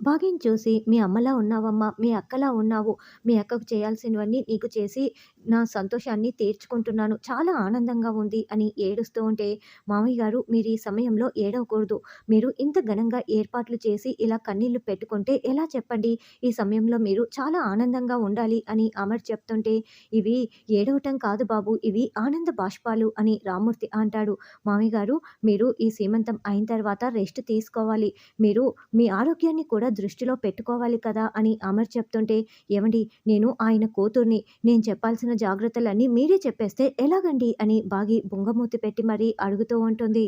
భాగ్యం చూసి మీ అమ్మలా ఉన్నావమ్మా మీ అక్కలా ఉన్నావు మీ అక్కకు చేయాల్సినవన్నీ నీకు చేసి నా సంతోషాన్ని తీర్చుకుంటున్నాను. చాలా ఆనందంగా ఉంది అని ఏడుస్తూ ఉంటే మామయ్య గారు మీరు ఈ సమయంలో ఏడవకూడదు. మీరు ఇంత ఘనంగా ఏర్పాట్లు చేసి ఇలా కన్నీళ్ళు పెట్టుకుంటే ఎలా చెప్పండి? ఈ సమయంలో మీరు చాలా ఆనందంగా ఉండాలి అని అమర్ చెప్తుంటే ఇవి ఏడవటం కాదు బాబు ఇవి ఆనంద బాష్పాలు అని రామూర్తి అంటాడు. మామయ్య గారు మీరు ఈ సీమంతం అయిన తర్వాత రెస్ట్ తీసుకోవాలి. మీరు మీ ఆరోగ్యాన్ని కూడా దృష్టిలో పెట్టుకోవాలి కదా అని అమర్ చెప్తుంటే ఏమండి నేను ఆయన కూతుర్ని. నేను చెప్పాల్సిన జాగ్రత్తలన్నీ మీరే చెప్పేస్తే ఎలాగండి అని బాగి బొంగమూతి పెట్టి మరీ అడుగుతూ ఉంటుంది.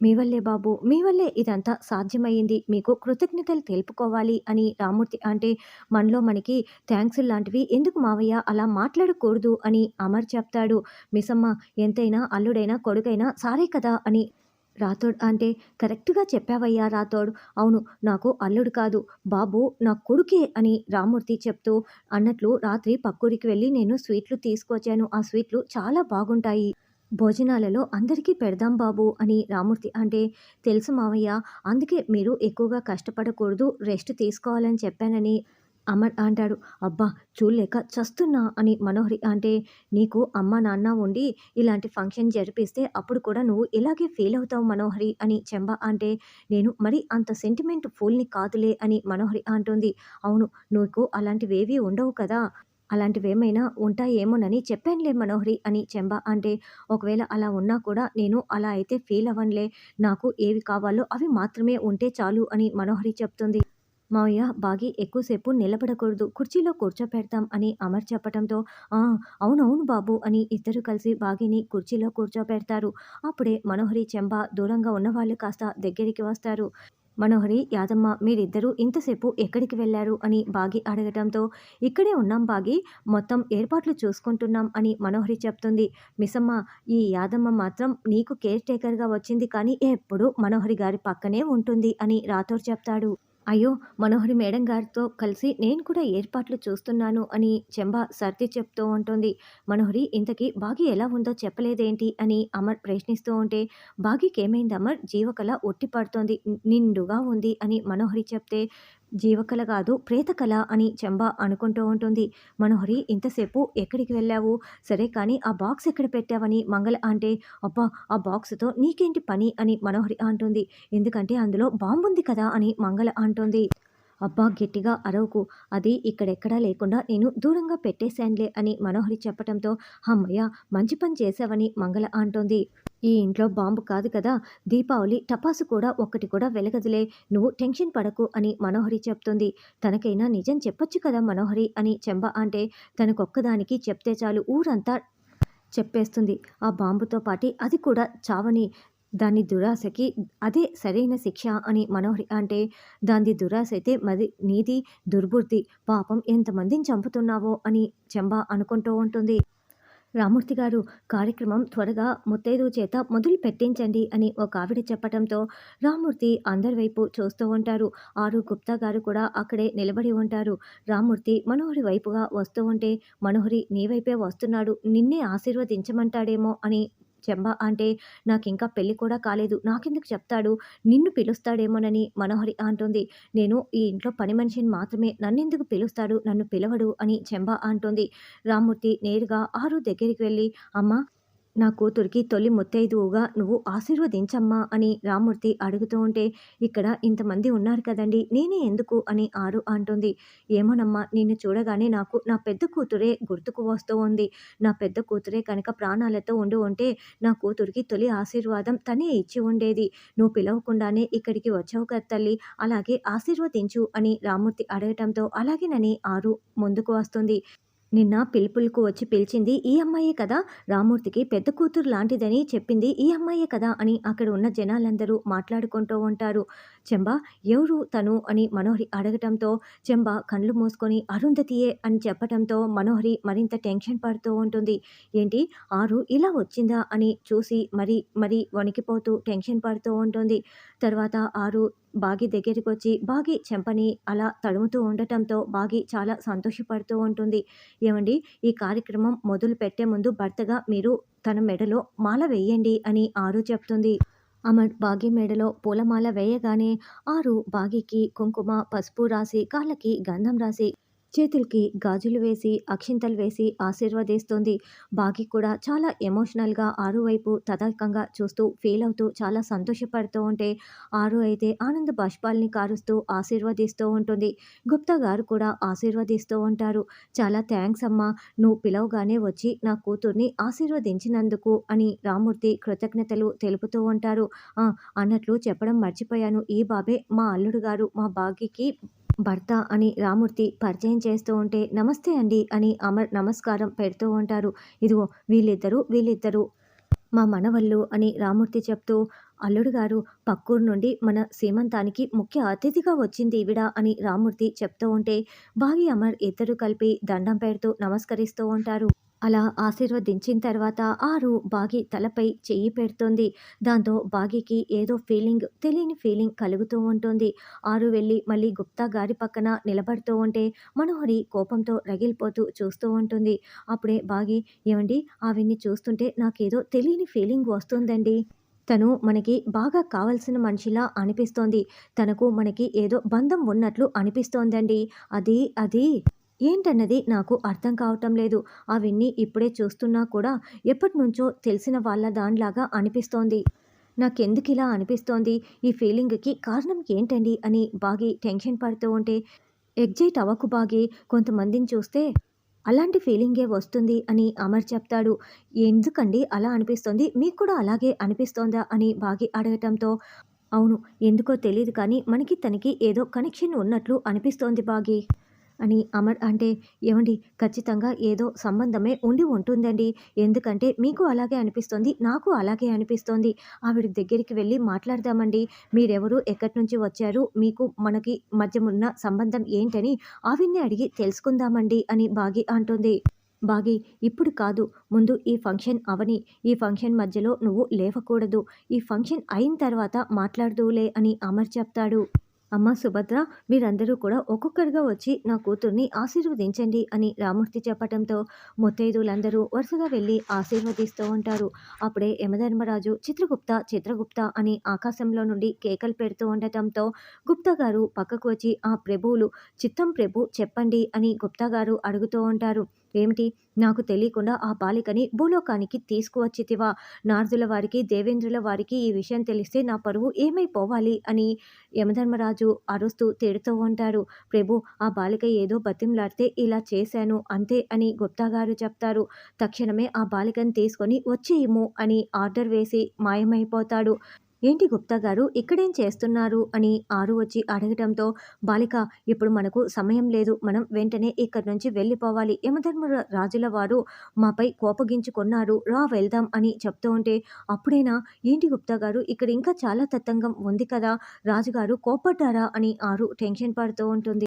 మీ వల్లే బాబు మీ వల్లే ఇదంతా సాధ్యమయ్యింది. మీకు కృతజ్ఞతలు తెలుపుకోవాలి అని రామూర్తి అంటే మనలో మనకి థ్యాంక్స్ లాంటివి ఎందుకు మావయ్య అలా మాట్లాడకూడదు అని అమర్ చెప్తాడు. మిసమ్మ ఎంతైనా అల్లుడైనా కొడుకైనా సారే కదా అని రాథోడ్ అంటే కరెక్ట్గా చెప్పావయ్యా రాథోడ్. అవును నాకు అల్లుడు కాదు. బాబు నా కొడుకే అని రామూర్తి చెప్తూ అన్నట్లు రాత్రి పక్కూరికి వెళ్ళి నేను స్వీట్లు తీసుకొచ్చాను. ఆ స్వీట్లు చాలా బాగుంటాయి. భోజనాలలో అందరికీ పెడదాం బాబు అని రామూర్తి అంటే తెలుసు మావయ్య అందుకే మీరు ఎక్కువగా కష్టపడకూడదు రెస్ట్ తీసుకోవాలని చెప్పానని అమర్ అంటాడు. అబ్బా చూడలేక చస్తున్నా అని మనోహరి అంటే నీకు అమ్మ నాన్న ఉండి ఇలాంటి ఫంక్షన్ జరిపిస్తే అప్పుడు కూడా నువ్వు ఇలాగే ఫీల్ అవుతావు మనోహరి అని చెంబ అంటే నేను మరి అంత సెంటిమెంట్ ఫుల్ని కాదులే అని మనోహరి అంటుంది. అవును నీకు అలాంటివేవీ ఉండవు కదా. అలాంటివేమైనా ఉంటాయేమోనని చెప్పానులే మనోహరి అని చెంబ అంటే ఒకవేళ అలా ఉన్నా కూడా నేను అలా అయితే ఫీల్ అవ్వనులే. నాకు ఏవి కావాలో అవి మాత్రమే ఉంటే చాలు అని మనోహరి చెప్తుంది. మావయ్య బాగి ఎక్కువసేపు నిలబడకూడదు. కుర్చీలో కూర్చోపెడతాం అని అమర్ చెప్పడంతో "ఆ, అవునవును బాబు అని ఇద్దరు కలిసి బాగిని కుర్చీలో కూర్చోపెడతారు. అప్పుడే మనోహరి చెంబ దూరంగా ఉన్నవాళ్ళు కాస్త దగ్గరికి వస్తారు. మనోహరి యాదమ్మ మీరిద్దరూ ఇంతసేపు ఎక్కడికి వెళ్ళారు? అని బాగి అడగటంతో ఇక్కడే ఉన్నాం బాగి. మొత్తం ఏర్పాట్లు చూసుకుంటున్నాం అని మనోహరి చెప్తుంది. మిసమ్మ ఈ యాదమ్మ మాత్రం నీకు కేర్ టేకర్గా వచ్చింది కానీ ఎప్పుడూ మనోహరి గారి పక్కనే ఉంటుంది అని రాథోర్ చెప్తాడు. అయ్యో మనోహరి మేడం గారితో కలిసి నేను కూడా ఏర్పాట్లు చూస్తున్నాను అని చెంబ సర్ది చెప్తూ ఉంటుంది. మనోహరి ఇంతకీ బాగి ఎలా ఉందో చెప్పలేదేంటి అని అమర్ ప్రశ్నిస్తూ ఉంటే బాగికి ఏమైంది అమర్? జీవకళ ఒట్టి పడుతోంది నిండుగా ఉంది అని మనోహరి చెప్తే జీవకళ కాదు ప్రేతకళ అని చెంబ అనుకుంటూ ఉంటుంది. మనోహరి ఇంతసేపు ఎక్కడికి వెళ్ళావు? సరే కానీ ఆ బాక్స్ ఎక్కడ పెట్టావని మంగళ అంటే అబ్బా ఆ బాక్స్తో నీకేంటి పని? అని మనోహరి అంటుంది. ఎందుకంటే అందులో బాంబుంది కదా అని మంగళ అంటుంది. అబ్బా గట్టిగా అరవకు. అది ఇక్కడెక్కడా లేకుండా నేను దూరంగా పెట్టేశానులే అని మనోహరి చెప్పడంతో అమ్మయ్య మంచి పని చేశావని మంగళ అంటోంది. ఈ ఇంట్లో బాంబు కాదు కదా? దీపావళి టపాసు కూడా ఒక్కటి కూడా వెలగదులే. నువ్వు టెన్షన్ పడకు అని మనోహరి చెప్తుంది. తనకైనా నిజం చెప్పొచ్చు కదా మనోహరి అని చెంబ అంటే తనకొక్కదానికి చెప్తే చాలు ఊరంతా చెప్పేస్తుంది. ఆ బాంబుతో పాటి అది కూడా చావని దాని దురాశకి అదే సరైన శిక్ష అని మనోహరి అంటే దాని దురాశ అయితే మరి నీది దుర్బుద్ధి. పాపం ఎంతమందిని చంపుతున్నావో అని చెంబ అనుకుంటూ ఉంటుంది. రామూర్తి గారు కార్యక్రమం త్వరగా ముత్తైదు చేత మొదలు పెట్టించండి అని ఒక ఆవిడ చెప్పడంతో రామూర్తి అందరి వైపు చూస్తూ ఉంటారు. ఆరు గుప్తా గారు కూడా అక్కడే నిలబడి ఉంటారు. రామూర్తి మనోహరి వైపుగా వస్తూ ఉంటే మనోహరి నీ వైపే వస్తున్నాడు. నిన్నే ఆశీర్వదించమంటాడేమో అని చెంబ అంటే నాకు ఇంకా పెళ్ళి కూడా కాలేదు. నాకెందుకు చెప్తాడు? నిన్ను పిలుస్తాడేమోనని మనోహరి అంటుంది. నేను ఈ ఇంట్లో పని మనిషిని మాత్రమే. నన్నెందుకు పిలుస్తాడు? నన్ను పిలవడు అని చెంబ అంటుంది. రామ్మూర్తి నేరుగా ఆరు దగ్గరికి వెళ్ళి అమ్మ నా కూతురికి తొలి ముత్తైదువుగా నువ్వు ఆశీర్వదించమ్మా అని రామూర్తి అడుగుతూ ఉంటే ఇక్కడ ఇంతమంది ఉన్నారు కదండి నేనే ఎందుకు అని ఆరు అంటుంది. ఏమోనమ్మా నిన్ను చూడగానే నాకు నా పెద్ద కూతురే గుర్తుకు వస్తూ ఉంది. నా పెద్ద కూతురే కనుక ప్రాణాలతో ఉండి ఉంటే నా కూతురికి తొలి ఆశీర్వాదం తనే ఇచ్చి ఉండేది. నువ్వు పిలవకుండానే ఇక్కడికి వచ్చావు కదా తల్లి అలాగే ఆశీర్వదించు అని రామూర్తి అడగటంతో అలాగేనని ఆరు ముందుకు వస్తుంది. నిన్న పిలుపులకు వచ్చి పిలిచింది ఈ అమ్మాయే కదా? రామూర్తికి పెద్ద కూతురు లాంటిదని చెప్పింది ఈ అమ్మాయే కదా? అని అక్కడ ఉన్న జనాలందరూ మాట్లాడుకుంటూ ఉంటారు. చెంబ ఎవరు తను అని మనోహరి అడగటంతో చెంబ కళ్ళు మూసుకొని అరుంధతియే అని చెప్పటంతో మనోహరి మరింత టెన్షన్ పడుతూ ఉంటుంది. ఏంటి? ఆరు ఇలా వచ్చిందా? అని చూసి మరి మరి వణికిపోతూ టెన్షన్ పడుతూ ఉంటుంది. తర్వాత ఆరు బాగి దగ్గరికి వచ్చి బాగి చెంపని అలా తడుముతూ ఉండటంతో బాగి చాలా సంతోషపడుతూ ఉంటుంది. ఏమండి ఈ కార్యక్రమం మొదలు పెట్టే ముందు భర్తగా మీరు తన మెడలో మాల వేయండి అని ఆరు చెప్తుంది. అమర్ బాగి మెడలో పూలమాల వేయగానే ఆరు బాగికి కుంకుమ పసుపు రాసి కాళ్ళకి గంధం రాసి చేతులకి గాజులు వేసి అక్షింతలు వేసి ఆశీర్వదిస్తుంది. బాగి కూడా చాలా ఎమోషనల్గా ఆరు వైపు తదాకంగా చూస్తూ ఫీల్ అవుతూ చాలా సంతోషపడుతూ ఉంటే ఆరు అయితే ఆనంద బాష్పాల్ని కారుస్తూ ఆశీర్వదిస్తూ ఉంటుంది. గుప్తా గారు కూడా ఆశీర్వదిస్తూ ఉంటారు. చాలా థ్యాంక్స్ అమ్మా నువ్వు పిలవగానే వచ్చి నా కూతుర్ని ఆశీర్వదించినందుకు అని రామూర్తి కృతజ్ఞతలు తెలుపుతూ ఉంటారు. అన్నట్లు చెప్పడం మర్చిపోయాను. ఈ బాబే మా అల్లుడు గారు మా బాగికి భర్త అని రామూర్తి పరిచయం చేస్తూ ఉంటే నమస్తే అండి అని అమర్ నమస్కారం పెడుతూ ఉంటారు. ఇదిగో వీళ్ళిద్దరూ వీళ్ళిద్దరూ మా మనవళ్ళు అని రామూర్తి చెప్తూ అల్లుడు గారు పక్కూరు నుండి మన సీమంతానికి ముఖ్య అతిథిగా వచ్చింది ఈవిడ అని రామూర్తి చెప్తూ ఉంటే భావి అమర్ ఇద్దరు కలిపి దండం పెడుతూ నమస్కరిస్తూ ఉంటారు. అలా ఆశీర్వదించిన తర్వాత ఆరు బాగి తలపై చెయ్యి పెడుతుంది. దాంతో బాగికి ఏదో ఫీలింగ్ తెలియని ఫీలింగ్ కలుగుతూ ఉంటుంది. ఆరు వెళ్ళి మళ్ళీ గుప్తా గారి పక్కన నిలబడుతూ ఉంటే మనోహరి కోపంతో రగిలిపోతూ చూస్తూ ఉంటుంది. అప్పుడే బాగి ఏమండి? ఆవిడ్ని చూస్తుంటే నాకేదో తెలియని ఫీలింగ్ వస్తుందండి. తను మనకి బాగా కావాల్సిన మనిషిలా అనిపిస్తోంది. తనకు మనకి ఏదో బంధం ఉన్నట్లు అనిపిస్తోందండి. అది అది. ఏంటన్నది నాకు అర్థం కావటం లేదు. అవన్నీ ఇప్పుడే చూస్తున్నా కూడా ఎప్పటి నుంచో తెలిసిన వాళ్ళ దానిలాగా అనిపిస్తోంది. నాకెందుకు ఇలా అనిపిస్తోంది? ఈ ఫీలింగ్కి కారణం ఏంటండి? అని బాగి టెన్షన్ పడుతూ ఉంటే ఎగ్జైట్ అవ్వకు బాగి కొంతమందిని చూస్తే అలాంటి ఫీలింగే వస్తుంది అని అమర్ చెప్తాడు. ఎందుకండి అలా అనిపిస్తుంది? మీకు కూడా అలాగే అనిపిస్తోందా? అని బాగి అడగటంతో అవును ఎందుకో తెలియదు కానీ మనకి తనకి ఏదో కనెక్షన్ ఉన్నట్లు అనిపిస్తోంది బాగి. అని అమర్ అంటే ఏమండి ఖచ్చితంగా ఏదో సంబంధమే ఉండి ఉంటుందండి. ఎందుకంటే మీకు అలాగే అనిపిస్తుంది నాకు అలాగే అనిపిస్తోంది. ఆవిడ దగ్గరికి వెళ్ళి మాట్లాడదామండి. మీరెవరు ఎక్కడి నుంచి వచ్చారు మీకు మనకి మధ్య ఉన్న సంబంధం ఏంటని ఆవిడ్ని అడిగి తెలుసుకుందామండి అని బాగి అంటుంది. బాగి ఇప్పుడు కాదు. ముందు ఈ ఫంక్షన్ అవని. ఈ ఫంక్షన్ మధ్యలో నువ్వు లేవకూడదు. ఈ ఫంక్షన్ అయిన తర్వాత మాట్లాడుదువులే అని అమర్ చెప్తాడు. అమ్మ సుభద్ర మీరందరూ కూడా ఒక్కొక్కరుగా వచ్చి నా కూతుర్ని ఆశీర్వదించండి అని రామూర్తి చెప్పటంతో ముత్తైదులందరూ వరుసగా వెళ్ళి ఆశీర్వదిస్తూ ఉంటారు. అప్పుడే యమధర్మరాజు చిత్రగుప్త చిత్రగుప్త అని ఆకాశంలో నుండి కేకలు పెడుతూ ఉండటంతో గుప్తా గారు పక్కకు వచ్చి ఆ ప్రభువులు చిత్తం ప్రభు చెప్పండి అని గుప్తా గారు అడుగుతూ ఉంటారు. ఏమిటి? నాకు తెలియకుండా ఆ బాలికని భూలోకానికి తీసుకువచ్చితివా నారదుల వారికి దేవేంద్రుల వారికి ఈ విషయం తెలిస్తే నా పరువు ఏమైపోవాలి అని యమధర్మరాజు అరుస్తూ తిడుతూ ఉంటారు ప్రభు ఆ బాలిక ఏదో బతింలాడితే ఇలా చేశాను అంతే అని గుప్తా గారు చెప్తారు. తక్షణమే ఆ బాలికను తీసుకొని వచ్చేయము అని ఆర్డర్ వేసి మాయమైపోతాడు. ఏంటి గుప్తా గారు? ఇక్కడేం చేస్తున్నారు? అని ఆరు వచ్చి అడగటంతో బాలిక ఇప్పుడు మనకు సమయం లేదు. మనం వెంటనే ఇక్కడి నుంచి వెళ్ళిపోవాలి. యమధర్మ రాజుల వారు మాపై కోపగించుకున్నారు. రా వెళ్దాం అని చెప్తూ ఉంటే అప్పుడైనా? ఏంటి గుప్తా గారు? ఇక్కడ ఇంకా చాలా తతంగం ఉంది కదా? రాజుగారు కోపడ్డారా? అని ఆరు టెన్షన్ పడుతూ ఉంటుంది.